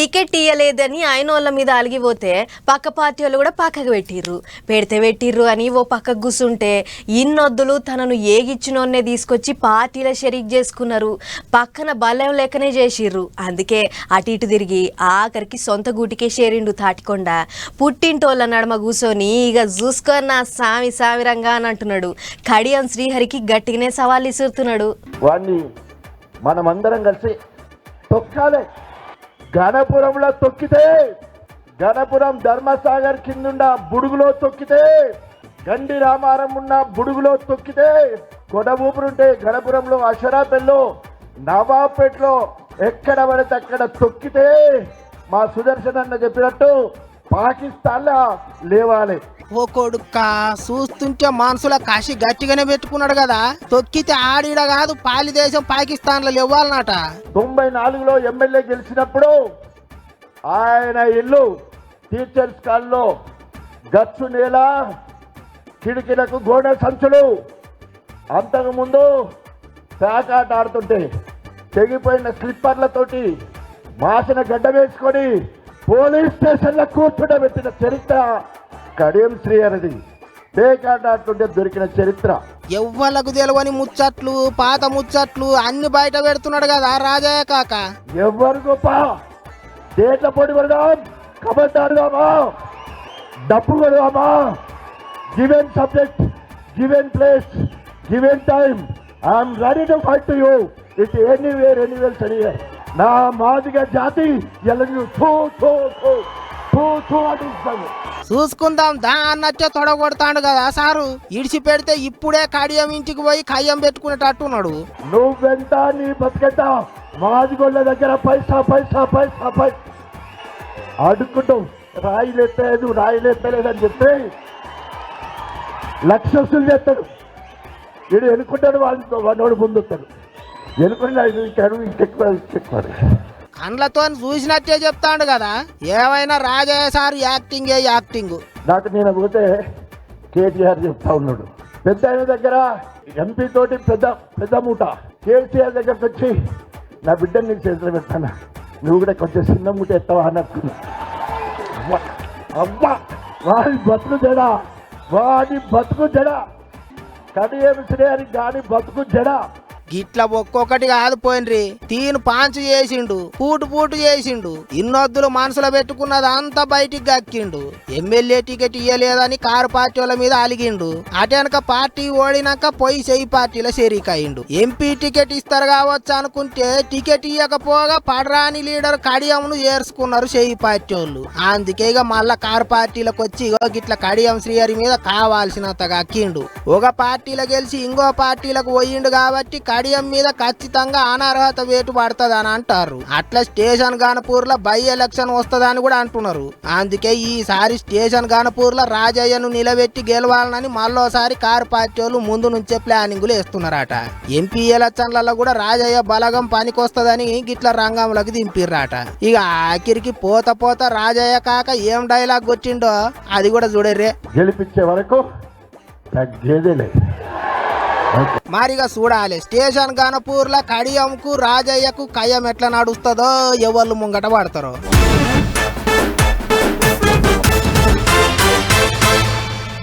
Ticket ఇయ్యలేదని ఆయన వాళ్ళ మీద అలిగిపోతే పక్క పార్టీ వాళ్ళు కూడా పక్కకు పెట్టిర్రు. పెడితే పెట్టిర్రు అని ఓ పక్కకు కూసుంటే ఇన్నొద్దులు తనను ఏగిచ్చినోన్నే తీసుకొచ్చి పార్టీలో షరీక్ చేసుకున్నారు. పక్కన బలం లెక్కనే చేసిర్రు. అందుకే అటు ఇటు తిరిగి ఆఖరికి సొంత గూటికే చేరిండు తాటికొండ. పుట్టింటోళ్ళ నడమ కూసోని ఇక చూసుకొని నా సామి సామిరంగా అని అంటున్నాడు. కడియం శ్రీహరికి గట్టిగానే సవాల్ ఇసురుతున్నాడు వాడిని మనమందరం కలిసి తొక్కాలే. గణపురంలో తొక్కితే గణపురం ధర్మసాగర్ కిందుండ బుడుగులో తొక్కితే గండి రామారం ఉన్న బుడుగులో తొక్కితే కొడబూపురుంటే గణపురంలో అషరాపెల్లో నవాబ్పేటలో ఎక్కడ పడితే అక్కడ తొక్కితే మా సుదర్శన్ అన్న చెప్పినట్టు పాకిస్తాన్లో లేవాలి. ఓ కొడుక్క చూస్తుంటే మనసులో కాశీ గట్టిగానే పెట్టుకున్నాడు కదా. తొక్కితే ఆడిడ కాదు పాలి దేశం పాకిస్తాన్లో ఇవ్వాలన్నట తొంభై నాలుగులో ఎమ్మెల్యే గెలిచినప్పుడు ఆయన ఇల్లు టీచర్స్ కాల్లో గచ్చు నేల కిటికీలకు గోడ సంచులు అంతకుముందు పేకాట ఆడుతుంటే తెగిపోయిన స్లిప్పర్లతోటి మాసిన గడ్డ వేసుకొని పోలీస్ స్టేషన్లో కూర్చుండబెట్టిన చరిత్ర కడియం శ్రీహరిది పేకాట ఆడుతుంటే దొరికిన చరిత్ర. ఎవ్వలకు తెలియని ముచ్చట్లు పాత ముచ్చట్లు అన్ని బయట పెడుతున్నాడు కదా రాజయ్య కాక. ఎవరు గొప్ప దేశ పొడి కొడదాం కబడ్డీ ఆడదామా? డప్పు కొడదామా given subject given place given time I'm ready to fight to you. It anywhere anywhere anywhere. నా మాదిగ జాతి ఎల్లని థూ థూ థూ. చూసుకుందాం దా అన్నట్టే తొడగొడతాడు కదా సారు. ఇడిచి పెడితే ఇప్పుడే కడియం ఇంటికి పోయి కయ్యం పెట్టుకునేటట్టున్నాడు. నువ్వెంత నీ బతికెంత? మాదిగొళ్ళ దగ్గర పైసా పైసా పైసా పైసా అడుక్కుంటావు రాయి లేస్తలేదు రాయి లేస్తలేదని చెప్తే లక్ష వసూలు చేస్తాడు. వీడు ఎన్నుకుంటాడు వాళ్ళతో వాడు ముందు వస్తాడు. ఎన్నుకుని ఇంకాడు ఇంకెక్కువ ఇంకెక్కువ కండ్లతో చూసినట్టే చెప్తాడు కదా. ఏమైనా రాజయ్య సార్ యాక్టింగే యాక్టింగ్. నాకు నేను పోతే కేటీఆర్ చెప్తా ఉన్నాడు. పెద్ద ఆయన దగ్గర ఎంపీ తోటి పెద్ద పెద్ద మూట. కేసీఆర్ దగ్గరకు వచ్చి నా బిడ్డని నీకు చేతులు పెడతాను? నువ్వు కూడా కొంచెం చిన్న మూట ఎత్తవా అన్నట్టు అవ్వ, అవ్వ వాడి బతుకు జడ వాడి బతుకు జడ. కడియం శ్రేయని గాని బతుకు జడ. గిట్ల ఒక్కొక్కటి కాదు పోయినరి. తీను పాంచు చేసిండు పూటు పూటు చేసిండు ఇన్నొద్దులు మనసులో పెట్టుకున్నది అంతా బయటికి గక్కిండు ఎమ్మెల్యే టికెట్ ఇయ్యలేదని కారు పార్టీ వాళ్ళ మీద అలిగిండు. అటెనక పార్టీ ఓడినాక పోయి చెయ్యి పార్టీలో చేరికయిండు. ఎంపీ టికెట్ ఇస్తారు కావచ్చు అనుకుంటే టికెట్ ఇయ్యకపోగా పడరాని లీడర్ కడియంను చేర్చుకున్నారు చెయ్యి పార్టీ వాళ్ళు. అందుకే ఇక మళ్ళా కారు పార్టీలకు వచ్చి ఇగో గిట్ల కడియం శ్రీహరి మీద కావాల్సినంతగా అక్కిండు. ఒక పార్టీలో గెలిచి ఇంకో పార్టీలకు పోయిండు కాబట్టి స్టేడియం మీద ఖచ్చితంగా అనర్హత వేటు పడుతుంది అని అంటారు. అట్లా స్టేషన్ గానపూర్లో బై ఎలక్షన్ వస్తుందని కూడా అంటున్నారు. అందుకే ఈసారి స్టేషన్ గానపూర్లో రాజయ్యను నిలబెట్టి గెలవాలని మళ్ళోసారి కారు పార్టీ వాళ్ళు ముందు నుంచే ప్లానింగ్లు వేస్తున్నారట. ఎంపీ ఎలక్షన్లలో కూడా రాజయ్య బలగం పనికొస్తుందని గిట్ల రంగంలోకి దింపిర్రాట. ఇక ఆఖరికి పోత పోత రాజయ్య కాక ఏం డైలాగ్ వచ్చిండో అది కూడా చూడరే గెలిపించే వరకు తగ్గేదే లేదు. మరిగా చూడాలి. స్టేషన్ గణపూర్ల కడియంకు రాజయ్యకు కయ్యం ఎట్లా నడుస్తుందో ఎవరు ముంగట పడతారో.